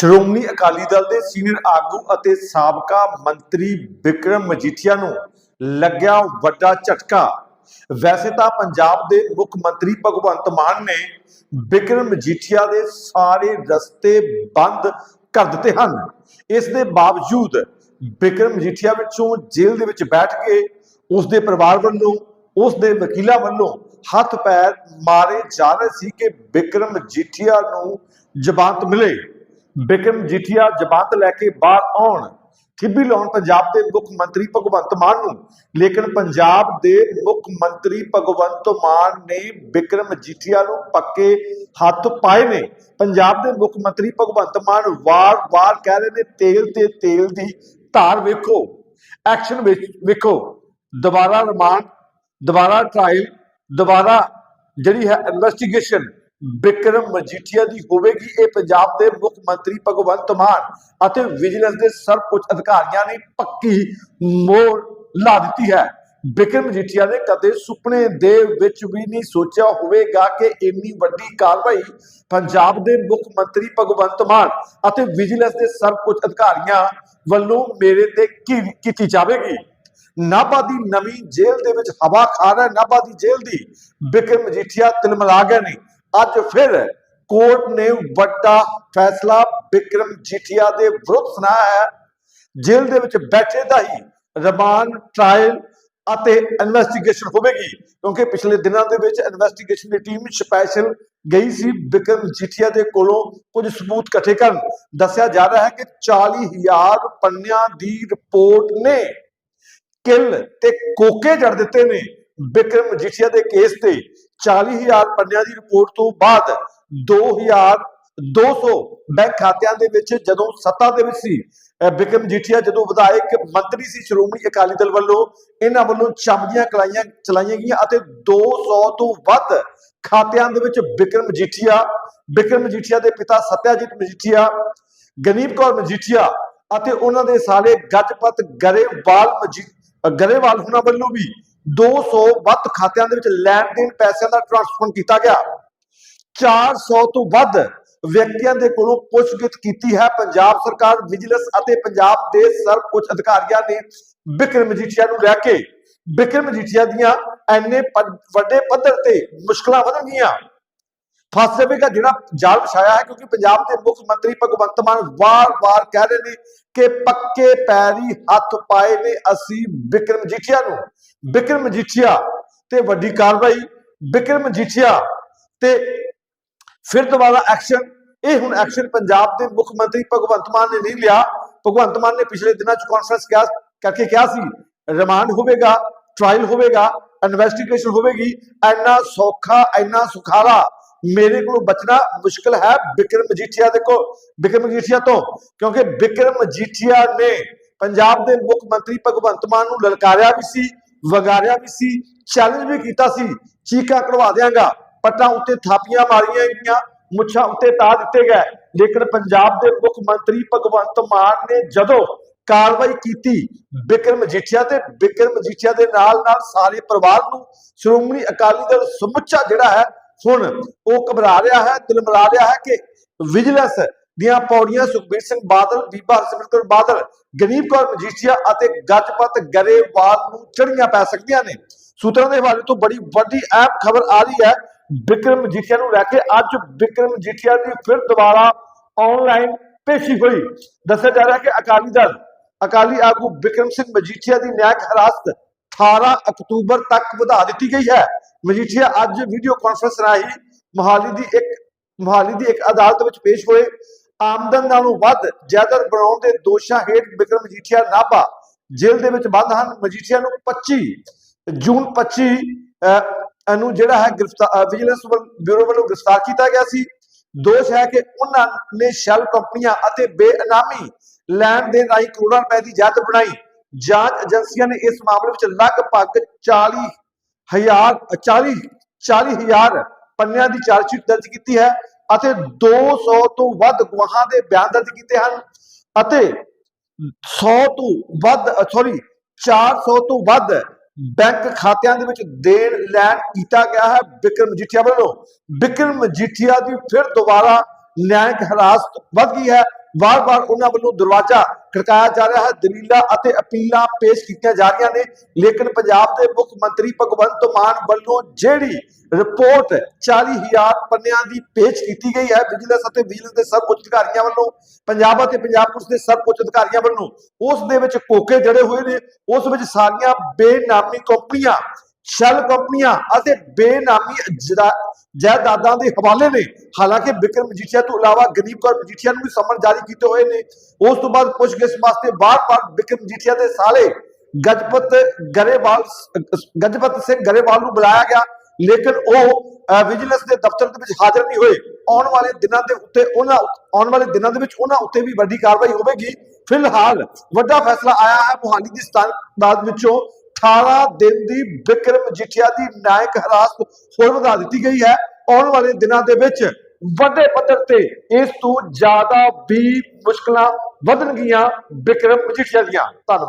ਸ਼੍ਰੋਮਣੀ ਅਕਾਲੀ ਦਲ ਦੇ ਸੀਨੀਅਰ ਆਗੂ ਅਤੇ ਸਾਬਕਾ ਮੰਤਰੀ ਵਿਕਰਮ ਮਜੀਠੀਆ ਨੂੰ ਲੱਗਿਆ ਵੱਡਾ ਝਟਕਾ। ਵੈਸੇ ਤਾਂ ਪੰਜਾਬ ਦੇ ਮੁੱਖ ਮੰਤਰੀ ਭਗਵੰਤ ਮਾਨ ਨੇ ਵਿਕਰਮ ਮਜੀਠੀਆ ਦੇ ਸਾਰੇ ਰਸਤੇ ਬੰਦ ਕਰ ਦਿੱਤੇ ਹਨ। ਇਸ ਦੇ ਬਾਵਜੂਦ ਵਿਕਰਮ ਮਜੀਠੀਆ ਵਿੱਚੋਂ ਜੇਲ੍ਹ ਦੇ ਵਿੱਚ ਬੈਠ ਕੇ ਉਸ ਦੇ ਪਰਿਵਾਰ ਵੱਲੋਂ, ਉਸ ਦੇ ਵਕੀਲਾਂ ਵੱਲੋਂ ਹੱਥ ਪੈਰ ਮਾਰੇ ਜਾ ਰਹੇ ਸੀ ਕਿ ਵਿਕਰਮ ਮਜੀਠੀਆ ਨੂੰ ਜ਼ਮਾਨਤ ਮਿਲੇ। ਬਿਕਰਮ ਜੀਠੀਆ ਜ਼ਮਾਨਤ ਲੈ ਕੇ ਬਾਹਰ ਆਉਣ। ਠਿੱਬੀ ਲਾਉਣ ਪੰਜਾਬ ਦੇ ਮੁੱਖ ਮੰਤਰੀ ਭਗਵੰਤ ਮਾਨ ਨੂੰ। ਲੇਕਿਨ ਪੰਜਾਬ ਦੇ ਮੁੱਖ ਮੰਤਰੀ ਭਗਵੰਤ ਮਾਨ ਨੇ ਬਿਕਰਮ ਜੀਠੀਆ ਨੂੰ ਪੱਕੇ ਹੱਥ ਪਾਏ ਨੇ। ਪੰਜਾਬ ਦੇ ਮੁੱਖ ਮੰਤਰੀ ਭਗਵੰਤ ਮਾਨ ਵਾਰ-ਵਾਰ ਕਹਿ ਰਹੇ ਨੇ, ਤੇਲ ਤੇ ਤੇਲ ਦੀ ਧਾਰ ਵੇਖੋ। ਐਕਸ਼ਨ ਵਿੱਚ ਵੇਖੋ। ਦੁਬਾਰਾ ਰਿਮਾਂਡ, ਦੁਬਾਰਾ ਟ੍ਰਾਇਲ ਦੁਬਾਰਾ ਜਿਹੜੀ ਹੈ ਇਨਵੈਸਟੀਗੇਸ਼ਨ ਬਿਕਰਮ ਮਜੀਠੀਆ ਦੀ ਹੋਵੇਗੀ, ਇਹ ਪੰਜਾਬ ਦੇ ਮੁੱਖ ਮੰਤਰੀ ਭਗਵੰਤ ਮਾਨ ਅਤੇ ਵਿਜੀਲੈਂਸ ਦੇ ਸਰਵਉੱਚ ਅਧਿਕਾਰੀਆਂ ਨੇ ਪੱਕੀ ਮੋਹਰ ਲਾ ਦਿੱਤੀ ਹੈ। ਬਿਕਰਮ ਮਜੀਠੀਆ ਨੇ ਕਦੇ ਸੁਪਨੇ ਦੇ ਵਿੱਚ ਵੀ ਨਹੀਂ ਸੋਚਿਆ ਹੋਵੇਗਾ ਕਿ ਇੰਨੀ ਵੱਡੀ ਕਾਰਵਾਈ ਪੰਜਾਬ ਦੇ ਮੁੱਖ ਮੰਤਰੀ ਭਗਵੰਤ ਮਾਨ ਅਤੇ ਵਿਜੀਲੈਂਸ ਦੇ ਸਰਵਉੱਚ ਅਧਿਕਾਰੀਆਂ ਵੱਲੋਂ ਮੇਰੇ ਤੇ ਕੀਤੀ ਜਾਵੇਗੀ। ਨਾਭਾ ਦੀ ਨਵੀਂ ਜੇਲ੍ਹ ਦੇ ਵਿੱਚ ਹਵਾ ਖਾ ਰਿਹਾ ਨਾਭਾ ਦੀ ਜੇਲ੍ਹ ਦੀ ਬਿਕਰਮ ਮਜੀਠੀਆ ਤਿਲਮਲਾ ਗਏ ਨੇ। ਅੱਜ ਫਿਰ ਕੋਰਟ ਨੇ ਵੱਡਾ ਫੈਸਲਾ ਬਿਕਰਮ ਜੀਠੀਆ ਦੇ ਵਿਰੁੱਧ ਸੁਣਾਇਆ ਹੈ। ਜੇਲ੍ਹ ਦੇ ਵਿੱਚ ਬੈਠੇ ਦਾ ਹੀ ਰਿਮਾਂਡ ਟ੍ਰਾਇਲ ਅਤੇ ਇਨਵੈਸਟੀਗੇਸ਼ਨ ਹੋਵੇਗੀ, ਕਿਉਂਕਿ ਪਿਛਲੇ ਦਿਨਾਂ ਦੇ ਵਿੱਚ ਇਨਵੈਸਟੀਗੇਸ਼ਨ ਦੀ ਟੀਮ ਸਪੈਸ਼ਲ ਗਈ ਸੀ। ਬਿਕਰਮ ਜੀਠੀਆ ਦੇ ਕੋਲੋਂ ਕੁਝ ਸਬੂਤ ਇਕੱਠੇ ਕਰਨ। ਦੱਸਿਆ ਜਾ ਰਿਹਾ ਹੈ ਕਿ 40000 ਪੰਨਿਆਂ ਦੀ ਰਿਪੋਰਟ ਨੇ ਕਿੱਲ ਤੇ ਕੋਕੇ ਜੜ ਦਿੱਤੇ ਨੇ। ਬਿਕਰਮ ਮਜੀਠੀਆ ਦੇ ਕੇਸ ਤੇ 40000 ਪੰਨਿਆਂ ਦੀ ਰਿਪੋਰਟ ਤੋਂ ਬਾਅਦ 2200 ਬੈਂਕ ਖਾਤਿਆਂ ਦੇ ਵਿੱਚ ਜਦੋਂ ਸੱਤਾ ਦੇ ਵਿੱਚ ਸੀ ਅਹ ਬਿਕਰਮ ਜਦੋਂ ਵਿਧਾਇਕ ਮੰਤਰੀ ਸੀ ਸ਼੍ਰੋਮਣੀ ਅਕਾਲੀ ਦਲ ਵੱਲੋਂ, ਇਹਨਾਂ ਵੱਲੋਂ ਚਮਦੀਆਂ ਕਲਾਈਆਂ ਚਲਾਈਆਂ ਗਈਆਂ ਅਤੇ 200 ਤੋਂ ਵੱਧ ਖਾਤਿਆਂ ਦੇ ਵਿੱਚ ਬਿਕਰਮ ਮਜੀਠੀਆ ਬਿਕਰਮ ਮਜੀਠੀਆ ਦੇ ਪਿਤਾ ਸਤਿਆਜੀਤ ਮਜੀਠੀਆ ਗਨੀਪ ਕੌਰ ਮਜੀਠੀਆ ਅਤੇ ਉਹਨਾਂ ਦੇ ਸਾਰੇ ਗੱਜਪਤ ਗਰੇਵਾਲ ਮਜੀ, ਗਰੇਵਾਲ ਉਹਨਾਂ ਵੱਲੋਂ ਵੀ 200 ਵੱਧ ਖਾਤਿਆਂ ਦੇ ਵਿੱਚ ਲੈਣ ਦੇਣ ਪੈਸਿਆਂ ਦਾ ਟ੍ਰਾਂਸਫਰ ਕੀਤਾ ਗਿਆ। 400 ਤੋਂ ਵੱਧ ਵਿਅਕਤੀਆਂ ਦੇ ਕੋਲੋਂ ਪੁੱਛਗਿੱਛ ਕੀਤੀ ਹੈ। ਪੰਜਾਬ ਸਰਕਾਰ, ਵਿਜੀਲੈਂਸ ਅਤੇ ਪੰਜਾਬ ਦੇ ਸਰਵਉੱਚ ਅਧਿਕਾਰੀਆਂ ਨੇ ਬਿਕਰਮ ਮਜੀਠੀਆ ਨੂੰ ਲੈ ਕੇ, ਬਿਕਰਮ ਮਜੀਠੀਆ ਦੀਆਂ ਐਨੇ ਵੱਡੇ ਪੱਧਰ ਤੇ ਮੁਸ਼ਕਲਾਂ ਵਧਣਗੀਆਂ। ਫਸ ਜਾਵੇਗਾ ਜਿਹੜਾ ਜਾਲ ਵਿਛਾਇਆ ਹੈ ਕਿਉਂਕਿ ਪੰਜਾਬ ਦੇ ਮੁੱਖ ਮੰਤਰੀ ਭਗਵੰਤ ਮਾਨ ਵਾਰ-ਵਾਰ ਕਹਿ ਰਹੇ ਨੇ ਕਿ ਪੱਕੇ ਪੈਰੀ ਹੱਥ ਪਾਏ ਨੇ ਅਸੀਂ ਬਿਕਰਮ ਜੀਠੀਆ ਨੂੰ। ਬਿਕਰਮ ਜੀਠੀਆ ਤੇ ਵੱਡੀ ਕਾਰਵਾਈ, ਬਿਕਰਮ ਜੀਠੀਆ ਤੇ ਫਿਰ ਦੁਬਾਰਾ ਐਕਸ਼ਨ, ਇਹ ਹੁਣ ਐਕਸ਼ਨ ਪੰਜਾਬ ਦੇ ਮੁੱਖ ਮੰਤਰੀ ਭਗਵੰਤ ਮਾਨ ਨੇ ਨਹੀਂ ਲਿਆ। ਭਗਵੰਤ ਮਾਨ ਨੇ ਪਿਛਲੇ ਦਿਨਾਂ ਚ ਕਾਨਫਰੰਸ ਕਿਹਾ, ਕਰਕੇ ਕਿਹਾ ਸੀ ਰਿਮਾਂਡ ਹੋਵੇਗਾ ਟ੍ਰਾਇਲ ਹੋਵੇਗਾ ਇਨਵੈਸਟੀਗੇਸ਼ਨ ਹੋਵੇਗੀ ਐਨਾ ਸੌਖਾ ਐਨਾ ਸੁਖਾਲਾ ਮੇਰੇ ਕੋਲ ਬਚਣਾ ਮੁਸ਼ਕਲ ਹੈ ਬਿਕਰਮ ਮਜੀਠੀਆ ਦੇ ਕੋ ਬਿਕਰਮ ਮਜੀਠੀਆ ਤੋਂ, ਕਿਉਂਕਿ ਬਿਕਰਮ ਮਜੀਠੀਆ ਨੇ ਪੰਜਾਬ ਦੇ ਮੁੱਖ ਮੰਤਰੀ ਭਗਵੰਤ ਮਾਨ ਨੂੰ ਲਲਕਾਰਿਆ ਵੀ ਸੀ, ਵਗਾਰਿਆ ਵੀ ਸੀ ਚੈਲੰਜ ਵੀ ਕੀਤਾ ਸੀ, ਚੀਕਾਂ ਕਢਵਾ ਦਿਆਂਗਾ, ਪੱਟਾਂ ਉੱਤੇ ਥਾਪੀਆਂ ਮਾਰੀਆਂ ਗਈਆਂ, ਮੁੱਛਾਂ ਉੱਤੇ ਤਾ ਦਿੱਤੇ ਗਏ, ਲੇਕਿਨ ਪੰਜਾਬ ਦੇ ਮੁੱਖ ਮੰਤਰੀ ਭਗਵੰਤ ਮਾਨ ਨੇ ਜਦੋਂ ਕਾਰਵਾਈ ਕੀਤੀ ਬਿਕਰਮ ਮਜੀਠੀਆ ਤੇ ਬਿਕਰਮ ਮਜੀਠੀਆ ਦੇ ਨਾਲ ਨਾਲ ਸਾਰੇ ਪਰਿਵਾਰ ਨੂੰ ਸ਼੍ਰੋਮਣੀ ਅਕਾਲੀ ਦਲ ਸਮੁੱਚਾ ਜਿਹੜਾ ਹੈ ਹੁਣ ਉਹ ਘਬਰਾ ਰਿਹਾ ਹੈ ਤਿਲਮਰਾ ਰਿਹਾ ਹੈ ਕਿ ਵਿਜੀਲੈਂਸ ਦੀਆਂ ਪੌੜੀਆਂ ਸੁਖਬੀਰ ਸਿੰਘ ਬਾਦਲ, ਬੀਬਾ ਹਰਸਿਮਰਤ ਕੌਰ ਬਾਦਲ ਗਨੀਪ ਕੌਰ ਮਜੀਠੀਆ ਅਤੇ ਗੱਜਪਤ ਗਰੇਵਾਲ ਨੂੰ ਚੜੀਆਂ ਪੈ ਸਕਦੀਆਂ ਨੇ। ਸੂਤਰਾਂ ਦੇ ਹਵਾਲੇ ਤੋਂ ਬੜੀ ਵੱਡੀ ਅਹਿਮ ਖਬਰ ਆ ਰਹੀ ਹੈ, ਬਿਕਰਮ ਮਜੀਠੀਆ ਨੂੰ ਲੈ ਕੇ ਅੱਜ ਬਿਕਰਮ ਮਜੀਠੀਆ ਦੀ ਫਿਰ ਦੁਬਾਰਾ ਆਨਲਾਈਨ ਪੇਸ਼ੀ ਹੋਈ। ਦੱਸਿਆ ਜਾ ਰਿਹਾ ਹੈ ਕਿ ਅਕਾਲੀ ਦਲ, ਅਕਾਲੀ ਆਗੂ ਬਿਕਰਮ ਸਿੰਘ ਮਜੀਠੀਆ ਦੀ ਨਿਆਇਕ ਹਿਰਾਸਤ 18 ਅਕਤੂਬਰ ਤੱਕ ਵਧਾ ਦਿੱਤੀ ਗਈ ਹੈ। ਮਜੀਠੀਆ ਅੱਜ ਵੀਡੀਓ ਕਾਨਫਰੰਸ ਰਾਹੀਂ ਮੋਹਾਲੀ ਦੀ ਇੱਕ ਮੋਹਾਲੀ ਦੀ ਇੱਕ ਅਦਾਲਤ ਵਿੱਚ ਪੇਸ਼ ਹੋਏ। ਆਮਦਨ ਨਾਲੋਂ ਵੱਧ ਜਾਇਦਾਦ ਬਣਾਉਣ ਦੇ ਦੋਸ਼ਾਂ ਹੇਠ ਬਿਕਰਮ ਮਜੀਠੀਆ ਨਾਭਾ ਜੇਲ੍ਹ ਦੇ ਵਿੱਚ ਬੰਦ ਹਨ। ਮਜੀਠੀਆ ਨੂੰ 25 ਜੂਨ 25 ਅਹ, ਨੂੰ ਜਿਹੜਾ ਹੈ ਗ੍ਰਿਫਤਾਰ ਵਿਜੀਲੈਂਸ ਬਿਊਰੋ ਵੱਲੋਂ ਗ੍ਰਿਫਤਾਰ ਕੀਤਾ ਗਿਆ ਸੀ। ਦੋਸ਼ ਹੈ ਕਿ ਉਹਨਾਂ ਨੇ ਸ਼ੈਲ ਕੰਪਨੀਆਂ ਅਤੇ ਬੇਅਨਾਮੀ ਲੈਣ ਦੇਣ ਰਾਹੀਂ ਕਰੋੜਾਂ ਰੁਪਏ ਦੀ ਜਾਇਦਾਦ ਬਣਾਈ। ਜਾਂਚ ਏਜੰਸੀਆਂ ਨੇ ਇਸ ਮਾਮਲੇ ਵਿੱਚ ਲਗਭਗ 40 ਹਜ਼ਾਰ 40 40 ਹਜ਼ਾਰ ਪੰਨਿਆਂ ਦੀ ਚਾਰਜਸ਼ੀਟ ਦਰਜ ਕੀਤੀ ਹੈ ਅਤੇ 200 ਤੋਂ ਵੱਧ ਗਵਾਹਾਂ ਦੇ ਬਿਆਨ ਦਰਜ ਕੀਤੇ ਹਨ ਅਤੇ 100 ਤੋਂ ਵੱਧ, ਸੌਰੀ 400 ਤੋਂ ਵੱਧ ਬੈਂਕ ਖਾਤਿਆਂ ਦੇ ਵਿੱਚ ਦੇਣ ਲੈਣ ਕੀਤਾ ਗਿਆ ਹੈ ਬਿਕਰਮ ਮਜੀਠੀਆ ਵੱਲੋਂ। ਬਿਕਰਮ ਮਜੀਠੀਆ ਦੀ ਫਿਰ ਦੁਬਾਰਾ ਨਿਆਇਕ ਹਿਰਾਸਤ ਵੱਧ ਗਈ ਹੈ। ਵਾਰ-ਵਾਰ ਉਹਨਾਂ ਵੱਲੋਂ ਦਰਵਾਜ਼ਾ ਖੜਕਾਇਆ ਜਾ ਰਿਹਾ ਹੈ, ਦਲੀਲਾਂ ਅਤੇ ਅਪੀਲਾਂ ਪੇਸ਼ ਕੀਤੀਆਂ ਜਾ ਰਹੀਆਂ ਨੇ। ਲੇਕਿਨ ਪੰਜਾਬ ਦੇ ਮੁੱਖ ਮੰਤਰੀ ਭਗਵੰਤ ਮਾਨ ਵੱਲੋਂ ਜਿਹੜੀ ਰਿਪੋਰਟ 40000 ਪੰਨਿਆਂ ਦੀ ਪੇਸ਼ ਕੀਤੀ ਗਈ ਹੈ, ਵਿਜੀਲੈਂਸ ਅਤੇ ਵਿਜੀਲੈਂਸ ਦੇ ਸਰਵਉੱਚ ਅਧਿਕਾਰੀਆਂ ਵੱਲੋਂ, ਪੰਜਾਬ ਅਤੇ ਪੰਜਾਬ ਪੁਲਿਸ ਦੇ ਸਰਵਉੱਚ ਅਧਿਕਾਰੀਆਂ ਵੱਲੋਂ, ਉਸ ਦੇ ਵਿੱਚ ਕੋਕੇ ਜੜੇ ਹੋਏ ਨੇ। ਉਸ ਵਿੱਚ ਸਾਰੀਆਂ ਬੇਨਾਮੀ ਕੰਪਨੀਆਂ ਸ਼ੈਲ ਕੰਪਨੀਆਂ ਅਤੇ ਬੇਨਾਮੀ ਜਾਇਦਾਦਾਂ ਦੇ ਹਵਾਲੇ ਨੇ। ਹਾਲਾਂਕਿ ਵਿਕਰਮ ਮਜੀਠੀਆ ਤੋਂ ਇਲਾਵਾ ਗਰੀਬ ਕੌਰ ਮਜੀਠੀਆ ਨੂੰ ਵੀ ਸਮਨ ਜਾਰੀ ਕੀਤੇ ਹੋਏ ਨੇ। ਉਸ ਤੋਂ ਬਾਅਦ ਪੁੱਛਗਿੱਛ ਵਾਸਤੇ ਬਾਰ-ਬਾਰ ਵਿਕਰਮ ਮਜੀਠੀਆ ਦੇ ਸਾਲੇ ਗਜਪਤ ਗਰੇਵਾਲ ਗਜਪਤ ਸਿੰਘ ਗਰੇਵਾਲ ਨੂੰ ਬੁਲਾਇਆ ਗਿਆ। ਲੇਕਿਨ ਉਹ ਵਿਜੀਲੈਂਸ ਦੇ ਦਫ਼ਤਰ ਦੇ ਵਿੱਚ ਹਾਜ਼ਰ ਨਹੀਂ ਹੋਏ। ਆਉਣ ਵਾਲੇ ਦਿਨਾਂ ਦੇ ਉੱਤੇ ਉਹਨਾਂ ਆਉਣ ਵਾਲੇ ਦਿਨਾਂ ਦੇ ਵਿੱਚ ਉਹਨਾਂ ਉੱਤੇ ਵੀ ਵੱਡੀ ਕਾਰਵਾਈ ਹੋਵੇਗੀ। ਫਿਲਹਾਲ ਵੱਡਾ ਫੈਸਲਾ ਆਇਆ ਹੈ ਮੁਹਾਲੀ ਦੀ ਸਥਾਨਕ ਅਦਾਲਤ ਵਿੱਚੋਂ। 18 ਦਿਨ ਦੀ ਵਿਕਰਮ ਮਜੀਠੀਆ ਦੀ ਨਾਇਕ ਹਰਾਸਤ ਹੋਰ ਵਧਾ ਦਿੱਤੀ ਗਈ ਹੈ। ਆਉਣ ਵਾਲੇ ਦਿਨਾਂ ਦੇ ਵਿੱਚ ਵੱਡੇ ਪੱਧਰ ਤੇ ਇਸ ਤੋਂ ਜ਼ਿਆਦਾ ਵੀ ਮੁਸ਼ਕਲਾਂ ਵਧਣਗੀਆਂ ਵਿਕਰਮ ਮਜੀਠੀਆ ਦੀਆਂ। ਧੰਨਵਾਦ।